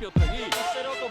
Piotrek, idź. Szeroko.